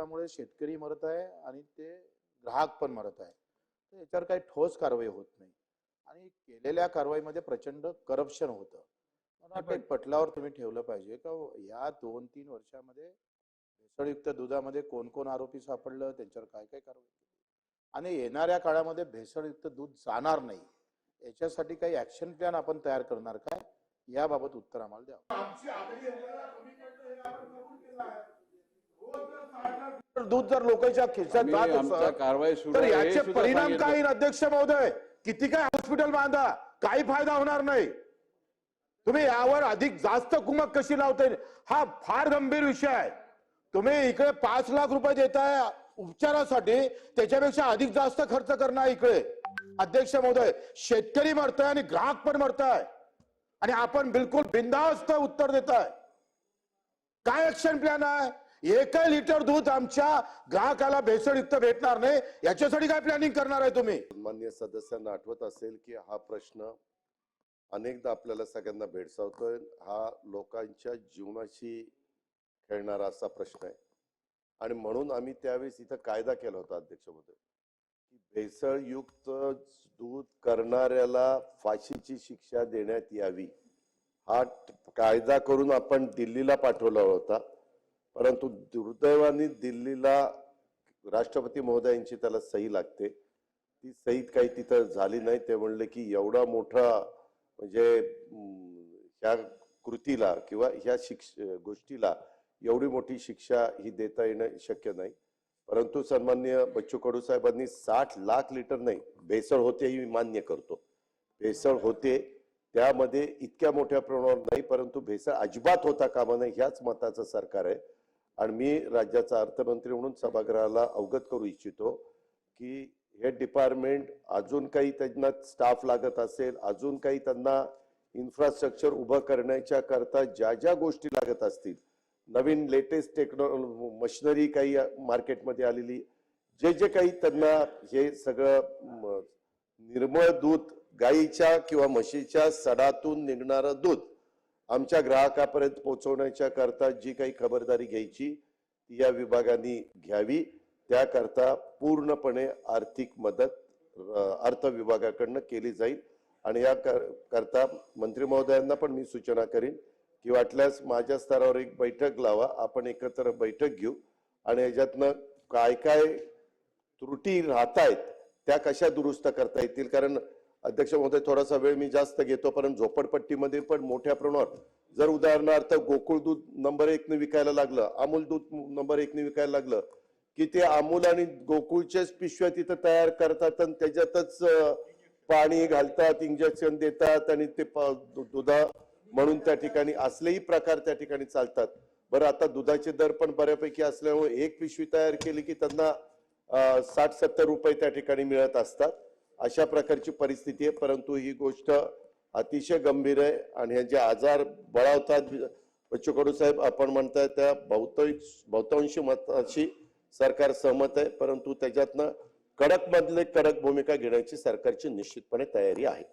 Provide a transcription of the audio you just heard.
दुधामुळे शेतकरी मरत आहे आणि ते ग्राहक पण मरत आहे. तर याच्यावर काही ठोस कारवाई होत नाही. आणि केलेल्या कारवाईमध्ये प्रचंड करप्शन होतं. मला पटलावर तुम्ही ठेवलं पाहिजे का या दोन तीन वर्षामध्ये भेसळयुक्त दुधामध्ये कोण कोण आरोपी सापडलं त्यांच्यावर काय काय कारवाई केली? आणि येणाऱ्या काळामध्ये भेसळयुक्त दूध जाणार नाही याच्यासाठी काही ऍक्शन प्लॅन आपण तयार करणार काय? याबाबत उत्तर आम्हाला द्या. दूध जर लोकांच्या खिशात जात असेल, तर याचे परिणाम. काय अध्यक्ष महोदय? किती काय हॉस्पिटल बांधा काही फायदा होणार नाही. तुम्ही यावर अधिक जास्त कुमक कशी लावता येईल हा फार गंभीर विषय आहे. तुम्ही इकडे पाच लाख रुपये देताय उपचारासाठी त्याच्यापेक्षा अधिक जास्त खर्च करणार इकडे. अध्यक्ष महोदय शेतकरी मरतोय आणि ग्राहक पण मरताय. आणि आपण बिलकुल बिंदास्त उत्तर देताय. काय ऍक्शन प्लॅन आहे? एक लिटर दूध आमच्या ग्राहकाला भेसळयुक्त भेटणार नाही. याच्यासाठी काय प्लॅनिंग करणार आहे तुम्ही? मान्य सदस्यांना आठवत असेल की हा प्रश्न अनेकदा आपल्याला सगळ्यांना भेडसावतोय. हा लोकांच्या जीवनाशी खेळणारा असा प्रश्न आहे. आणि म्हणून आम्ही त्यावेळेस इथं कायदा केला होता अध्यक्षमध्ये. की भेसळयुक्त दूध करणाऱ्याला फाशीची शिक्षा देण्यात यावी. हा कायदा करून आपण दिल्लीला पाठवला होता. परंतु दुर्दैवाने दिल्लीला राष्ट्रपती महोदयांची त्याला सही लागते. ती सही काही तिथं झाली नाही. ते म्हणले की एवढा मोठा म्हणजे ह्या कृतीला किंवा ह्या शिक्ष गोष्टीला एवढी मोठी शिक्षा ही देता येणं शक्य नाही. परंतु सन्मान्य बच्चू कडू साहेबांनी साठ लाख लिटर नाही भेसळ होते ही मी मान्य करतो. भेसळ होते त्यामध्ये इतक्या मोठ्या प्रमाणावर नाही परंतु भेसळ अजिबात होता कामा नये ह्याच मताचं सरकार आहे. आणि मी राज्याचा अर्थमंत्री म्हणून सभागृहाला अवगत करू इच्छितो की हे डिपार्टमेंट अजून काही त्यांना स्टाफ लागत असेल अजून काही त्यांना इन्फ्रास्ट्रक्चर उभं करण्याच्या करता ज्या ज्या गोष्टी लागत असतील नवीन लेटेस्ट टेक्नॉलॉ मशिनरी काही मार्केटमध्ये आलेली जे जे काही त्यांना हे सगळं निर्मळ दूध गाईच्या किंवा म्हशीच्या सडातून निघणारं दूध आमच्या ग्राहकापर्यंत पोहोचवण्याच्या करता जी काही खबरदारी घ्यायची ती या विभागाने घ्यावी. त्याकरता पूर्णपणे आर्थिक मदत अर्थ विभागाकडनं केली जाईल. आणि या कर- करता मंत्री महोदयांना पण मी सूचना करीन की वाटल्यास माझ्या स्तरावर एक बैठक लावा. आपण एकत्र बैठक घेऊ. आणि याच्यातनं काय काय त्रुटी राहत आहेत त्या कशा दुरुस्त करता येतील? कारण अध्यक्ष महोदय थोडासा वेळ मी जास्त घेतो पण झोपडपट्टीमध्ये पण मोठ्या प्रमाणावर जर उदाहरणार्थ गोकुळ दूध नंबर एकने विकायला लागलं अमूल दूध नंबर एकने विकायला लागलं की ते अमूल आणि गोकुळच्याच पिशव्या तिथं तयार करतात आणि त्याच्यातच पाणी घालतात इंजेक्शन देतात आणि ते दुधा म्हणून त्या ठिकाणी असलेही प्रकार त्या ठिकाणी चालतात. बरं आता दुधाचे दर पण बऱ्यापैकी असल्यामुळे एक पिशवी तयार केली की त्यांना साठ सत्तर रुपये त्या ठिकाणी मिळत असतात. अशा प्रकारची परिस्थिती आहे परंतु ही गोष्ट अतिशय गंभीर आहे आणि हे जे आजार बळावतात बच्चू कडू साहेब आपण म्हणताय त्या बहुतांश बहुतांशी मताशी सरकार सहमत आहे परंतु त्याच्यातनं कडकमधले कडक भूमिका घेण्याची सरकारची निश्चितपणे तयारी आहे.